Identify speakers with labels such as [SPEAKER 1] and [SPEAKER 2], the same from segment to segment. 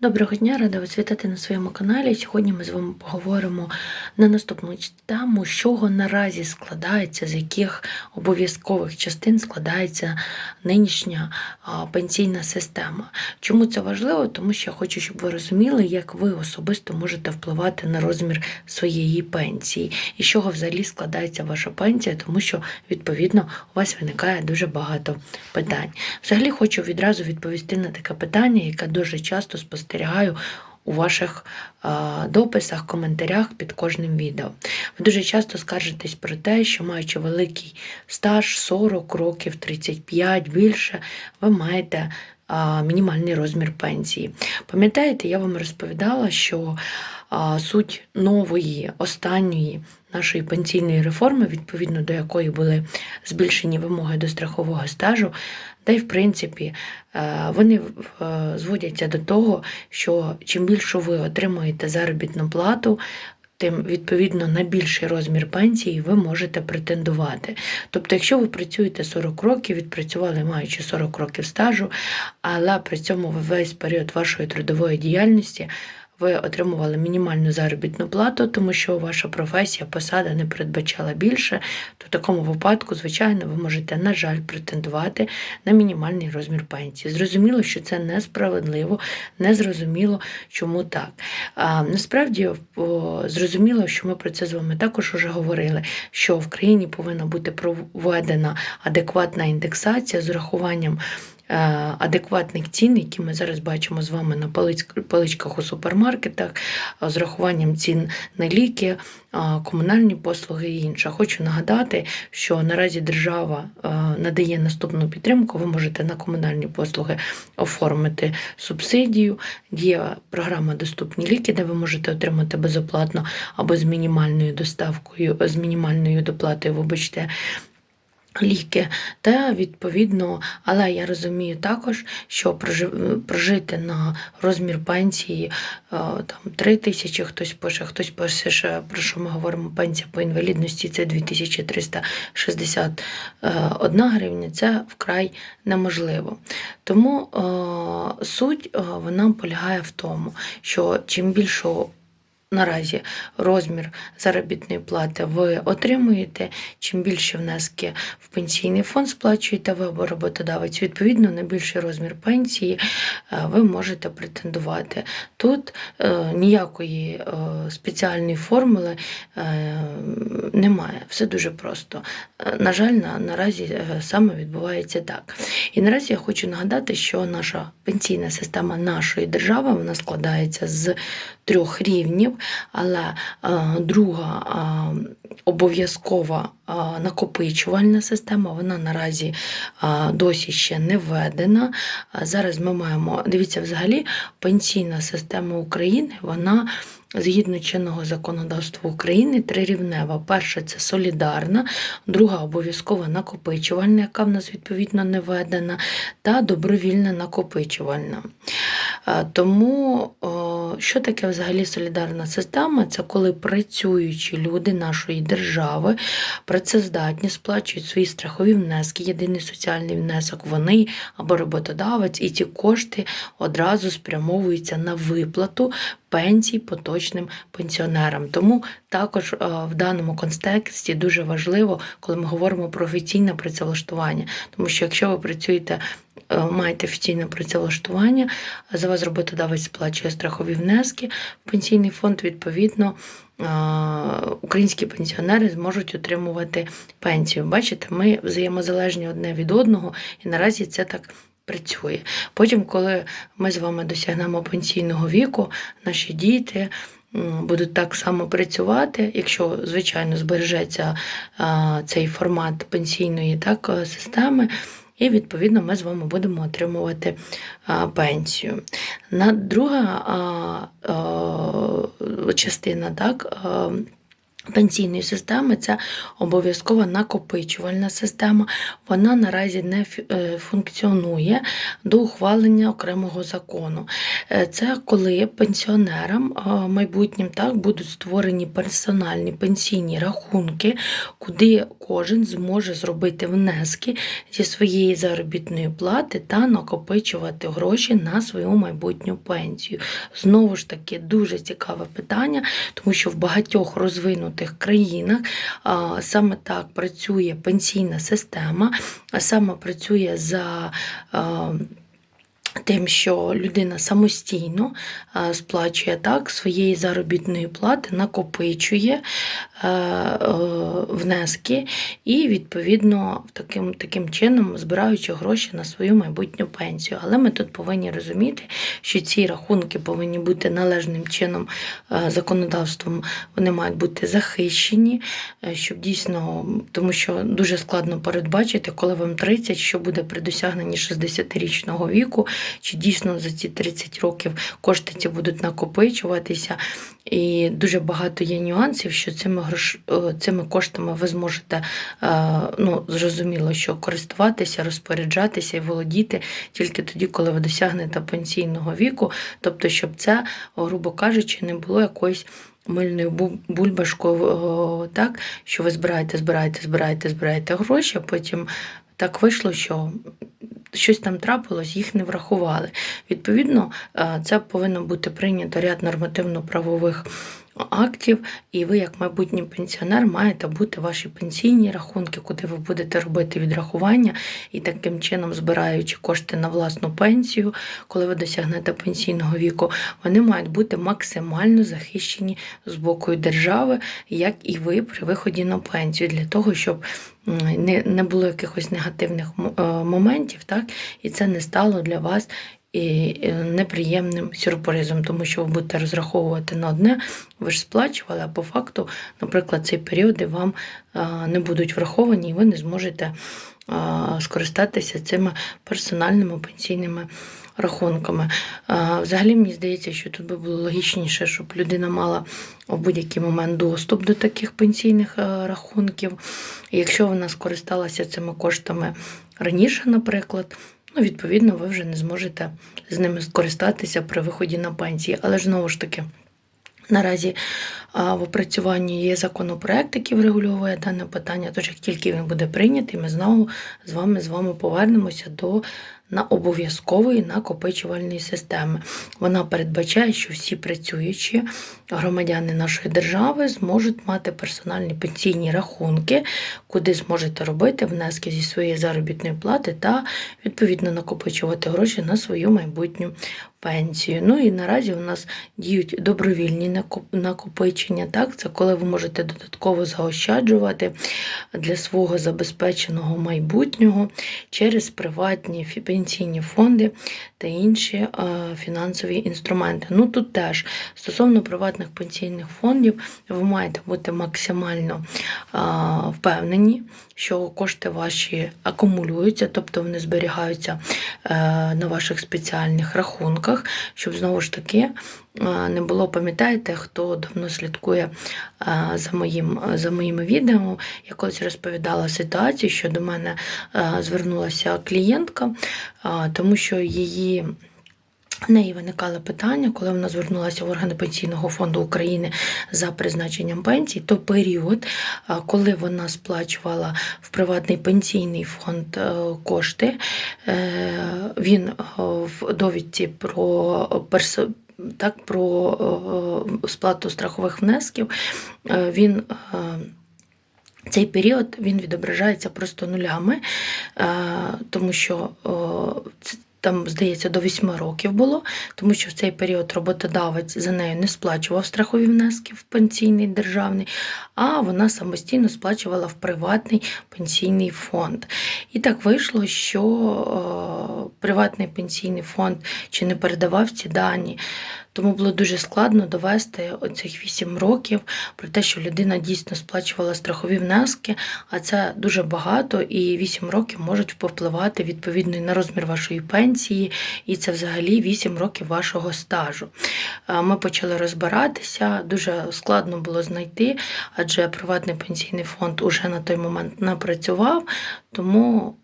[SPEAKER 1] Доброго дня, рада вас вітати на своєму каналі. Сьогодні ми з вами поговоримо на наступну тему, з чого наразі складається, з яких обов'язкових частин складається нинішня пенсійна система. Чому це важливо? Тому що я хочу, щоб ви розуміли, як ви особисто можете впливати на розмір своєї пенсії і з чого взагалі складається ваша пенсія, тому що відповідно у вас виникає дуже багато питань. Взагалі хочу відразу відповісти на таке питання, яке дуже часто спостерігаю у ваших е, дописах, коментарях під кожним відео. Ви дуже часто скаржитесь про те, що маючи великий стаж 40 років, 35 більше, ви маєте а, мінімальний розмір пенсії. Пам'ятаєте, я вам розповідала, що а, суть нової, останньої нашої пенсійної реформи, відповідно до якої були збільшені вимоги до страхового стажу, та й в принципі е, вони е, зводяться до того, що чим більше ви отримуєте заробітну плату, тим відповідно на більший розмір пенсії ви можете претендувати. Тобто, якщо ви працюєте 40 років, відпрацювали маючи 40 років стажу, але при цьому ви весь період вашої трудової діяльності ви отримували мінімальну заробітну плату, тому що ваша професія, посада не передбачала більше, то в такому випадку, звичайно, ви можете, на жаль, претендувати на мінімальний розмір пенсії. Зрозуміло, що це несправедливо, незрозуміло, чому так. А, Насправді зрозуміло, що ми про це з вами також вже говорили, що в країні повинна бути проведена адекватна індексація з урахуванням. Е, адекватних цін, які ми зараз бачимо з вами на поличках у супермаркетах, з рахуванням цін на ліки, комунальні послуги і інше. Хочу нагадати, що наразі держава е, надає наступну підтримку. Ви можете на комунальні послуги оформити субсидію. Є програма Доступні ліки, де ви можете отримати безоплатно або з мінімальною доставкою, з мінімальною доплатою, вибачте ліки, та відповідно, але я розумію також, що прожити на розмір пенсії е, там 3 тисячі, хтось пише, хтось пише, про що ми говоримо, пенсія по інвалідності це 2361 гривня, це вкрай неможливо. Тому е, суть е, вона полягає в тому, що чим більшого Наразі розмір заробітної плати ви отримуєте. Чим більше внески в пенсійний фонд сплачуєте ви або роботодавець, відповідно, на більший розмір пенсії е, ви можете претендувати. Тут е, ніякої е, спеціальної формули немає. Все дуже просто. На жаль, на, наразі саме відбувається так. І наразі я хочу нагадати, що наша пенсійна система нашої держави вона складається з трьох рівнів але е, друга е, обов'язкова е, накопичувальна система, вона наразі досі ще не введена. Зараз ми маємо, дивіться, взагалі пенсійна система України, вона Згідно чинного законодавства України, трирівнева. Перша це солідарна, друга обов'язкова накопичувальна, яка в нас відповідно не введена, та добровільна накопичувальна. Тому, що таке взагалі солідарна система? Це коли працюючі люди нашої держави працездатні сплачують свої страхові внески, єдиний соціальний внесок, вони або роботодавець, і ці кошти одразу спрямовуються на виплату пенсій поточним пенсіонерам. Тому також в даному контексті дуже важливо, коли ми говоримо про офіційне працевлаштування, тому що якщо ви працюєте Е, маєте офіційне працевлаштування, за вас роботодавець сплачує страхові внески в пенсійний фонд, відповідно. Е, українські пенсіонери зможуть отримувати пенсію. Бачите, ми взаємозалежні одне від одного, і наразі це так працює. Потім, коли ми з вами досягнемо пенсійного віку, наші діти будуть так само працювати, якщо, звичайно, збережеться цей формат пенсійної так, системи. І, відповідно, ми з вами будемо отримувати пенсію. На Друга частина так, Пенсійної системи це обов'язкова накопичувальна система. Вона наразі не е, функціонує до ухвалення окремого закону. Е, Це коли пенсіонерам е, майбутнім так будуть створені персональні пенсійні рахунки, куди кожен зможе зробити внески зі своєї заробітної плати та накопичувати гроші на свою майбутню пенсію. Знову ж таки, дуже цікаве питання, тому що в багатьох розвинутих країнах саме так працює пенсійна система, саме працює за. Тим, що людина самостійно сплачує так своєї заробітної плати, накопичує е, е, внески і, відповідно, таким, таким чином збираючи гроші на свою майбутню пенсію. Але ми тут повинні розуміти, що ці рахунки повинні бути належним чином е, законодавством, вони мають бути захищені, е, щоб дійсно, тому що дуже складно передбачити, коли вам 30, що буде при досягненні 60-річного віку, чи дійсно за ці 30 років кошти ці будуть накопичуватися. І дуже багато є нюансів, що цими грош... е, цими коштами ви зможете е, ну, зрозуміло, що користуватися, розпоряджатися і володіти тільки тоді, коли ви досягнете пенсійного віку. Тобто, щоб це, грубо кажучи, не було якоїсь мильною бульбашкою, так, що ви збираєте, збираєте, збираєте, збираєте гроші, а потім так вийшло, що щось там трапилось, їх не врахували. Відповідно, е, це повинно бути прийнято ряд нормативно-правових актів, і ви, як майбутній пенсіонер, маєте бути ваші пенсійні рахунки, куди ви будете робити відрахування, і таким чином, збираючи кошти на власну пенсію, коли ви досягнете пенсійного віку, вони мають бути максимально захищені з боку держави, як і ви при виході на пенсію, для того, щоб не, було якихось негативних е, моментів, так, і це не стало для вас і е, неприємним сюрпризом, тому що ви будете розраховувати на одне, ви ж сплачували, а по факту, наприклад, ці періоди вам е, не будуть враховані, і ви не зможете е, скористатися цими персональними пенсійними рахунками. Взагалі, мені здається, що тут би було логічніше, щоб людина мала в будь-який момент доступ до таких пенсійних рахунків. Якщо вона скористалася цими коштами раніше, наприклад, ну, відповідно, ви вже не зможете з ними скористатися при виході на пенсії. Але ж знову ж таки. Наразі в опрацюванні є законопроект, який врегульовує дане питання. Тож, як тільки він буде прийнятий, ми знову з вами з вами повернемося до на обов'язкової накопичувальної системи. Вона передбачає, що всі працюючі громадяни нашої держави зможуть мати персональні пенсійні рахунки, куди зможете робити внески зі своєї заробітної плати та відповідно накопичувати гроші на свою майбутню пенсію. Ну і наразі у нас діють добровільні накоп- накопичення. Так, це коли ви можете додатково заощаджувати для свого забезпеченого майбутнього через приватні пенсійні фонди та інші е, фінансові інструменти. Ну тут теж стосовно приватних пенсійних фондів, ви маєте бути максимально е, впевнені, що кошти ваші акумулюються, тобто вони зберігаються е, на ваших спеціальних рахунках, щоб знову ж таки не було, пам'ятаєте, хто давно слідкує за моїм за моїми відео. Я колись розповідала ситуацію, що до мене звернулася клієнтка, тому що її. В неї виникало питання, коли вона звернулася в органи пенсійного фонду України за призначенням пенсій, то період, коли вона сплачувала в приватний пенсійний фонд е, кошти, е, він е, в довідці про так, про е, сплату страхових внесків, е, він. е, цей період він відображається просто нулями, тому що там, здається, до 8 років було, тому що в цей період роботодавець за нею не сплачував страхові внески в пенсійний державний, а вона самостійно сплачувала в приватний пенсійний фонд. І так вийшло, що приватний пенсійний фонд чи не передавав ці дані. Тому було дуже складно довести оцих 8 років про те, що людина дійсно сплачувала страхові внески, а це дуже багато, і 8 років можуть повпливати відповідно і на розмір вашої пенсії. і це взагалі 8 років вашого стажу. Е, Ми почали розбиратися, дуже складно було знайти, адже приватний пенсійний фонд уже на той момент не працював, тому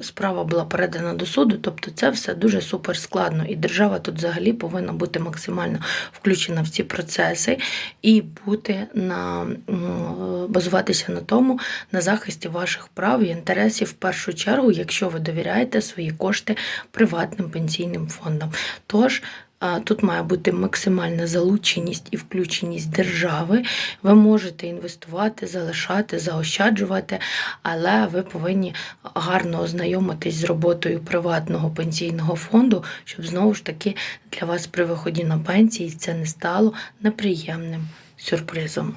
[SPEAKER 1] справа була передана до суду. Тобто це все дуже супер складно. І держава тут взагалі повинна бути максимально включена в ці процеси і бути на базуватися на тому, на захисті ваших прав і інтересів в першу чергу, якщо ви довіряєте свої кошти приватним пенсійним фондам. Тож Тут має бути максимальна залученість і включеність держави. Ви можете інвестувати, залишати, заощаджувати, але ви повинні гарно ознайомитись з роботою приватного пенсійного фонду, щоб знову ж таки для вас при виході на пенсії це не стало неприємним сюрпризом.